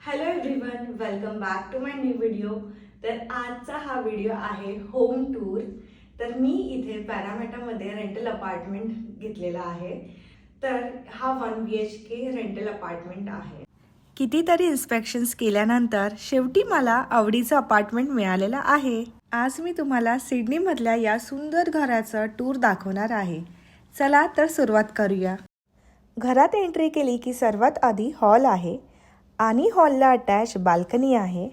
Hello everyone welcome back to my new video तर आजचा हा व्हिडिओ आहे होम टूर तर मी इथे पॅरामेटामध्ये रेंटल अपार्टमेंट घेतलेला आहे. तर हा one B H K rental apartment आहे. कितीतरी इन्स्पेक्शन्स केल्यानंतर शेवटी मला आवडीचं अपार्टमेंट मिळालेलं आहे. आज मी तुम्हाला सिडनीमधल्या या सुंदर घराचं टूर दाखवणार आहे. चला तर सुरुवात करूया. घरात एंट्री केली की सर्वात आधी हॉल आहे. आणि हॉलला अटॅच बाल्कनी आहे.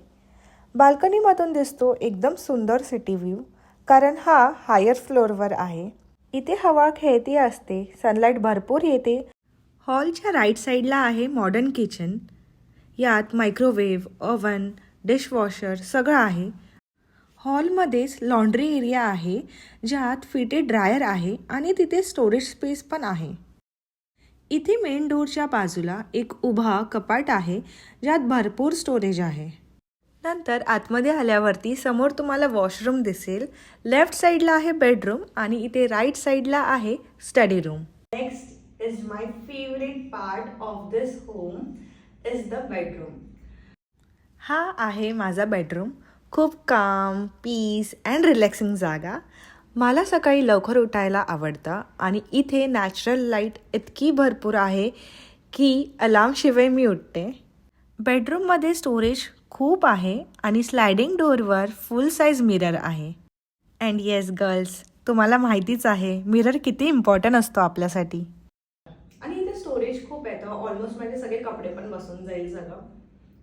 बाल्कनीमधून दिसतो एकदम सुंदर सिटी व्ह्यू कारण हा हायर फ्लोअरवर आहे. इथे हवा खेळती असते सनलाईट भरपूर येते. हॉलच्या राईट साईडला आहे मॉडर्न किचन यात मायक्रोवेव्ह ओव्हन डिशवॉशर सगळं आहे. हॉलमध्येच लॉन्ड्री एरिया आहे ज्यात फिटेड ड्रायर आहे आणि तिथे स्टोरेज स्पेस पण आहे. इथे मेन डोरच्या बाजूला एक उभा कपाट आहे ज्यात भरपूर स्टोरेज आहे. नंतर आतमध्ये आल्यावरती समोर तुम्हाला वॉशरूम दिसेल. लेफ्ट साईडला आहे बेडरूम आणि इथे राईट साईडला आहे study room next is my favourite part of this home is the bedroom हा आहे माझा बेडरूम खूप काम पीस अँड रिलॅक्सिंग जागा. मला सकाळी लवकर उठायला आवडतं आणि इथे नॅचरल लाइट इतकी भरपूर आहे की अलार्मशिवाय मी उठते. बेडरूममध्ये स्टोरेज खूप आहे आणि स्लायडिंग डोअरवर फुल साईज मिरर आहे. अँड येस गर्ल्स तुम्हाला माहितीच आहे मिरर किती इम्पॉर्टंट असतो आपल्यासाठी. आणि इथे स्टोरेज खूप येतं ऑलमोस्ट माझे सगळे कपडे पण बसून जाईल सगळं.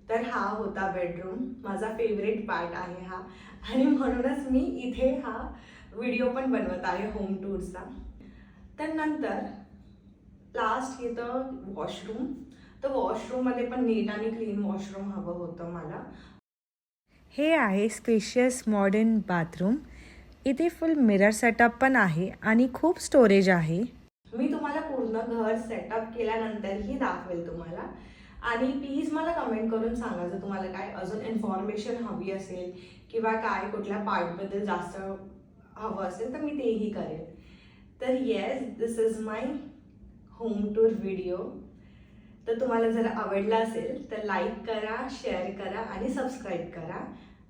तर हा होता बेडरूम माझा फेवरेट पार्ट आहे हा. आणि म्हणूनच मी इथे हा व्हिडिओ पण बनवत आहे होम टूरचा तर नंतर लास्ट येतं वॉशरूम तर वॉशरूममध्ये पण नीट आणि क्लीन वॉशरूम हवं होतं मला. हे आहे स्पेशियस मॉडर्न बाथरूम इथे फुल मिरर सेटअप पण आहे आणि खूप स्टोरेज आहे. मी तुम्हाला पूर्ण घर सेटअप केल्यानंतरही दाखवेल तुम्हाला. आणि प्लीज मला कमेंट करून सांगा जर तुम्हाला काय अजून इन्फॉर्मेशन हवी असेल किंवा काय कुठल्या पार्टबद्दल जास्त हवं असेल तर मी तेही करेन. तर yes this is my home tour video तर तुम्हाला जर आवडला असेल तर लाईक करा शेअर करा आणि सबस्क्राईब करा.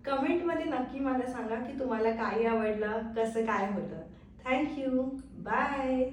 कमेंटमध्ये नक्की मला सांगा की तुम्हाला काय आवडलं कसं काय होतं. Thank you bye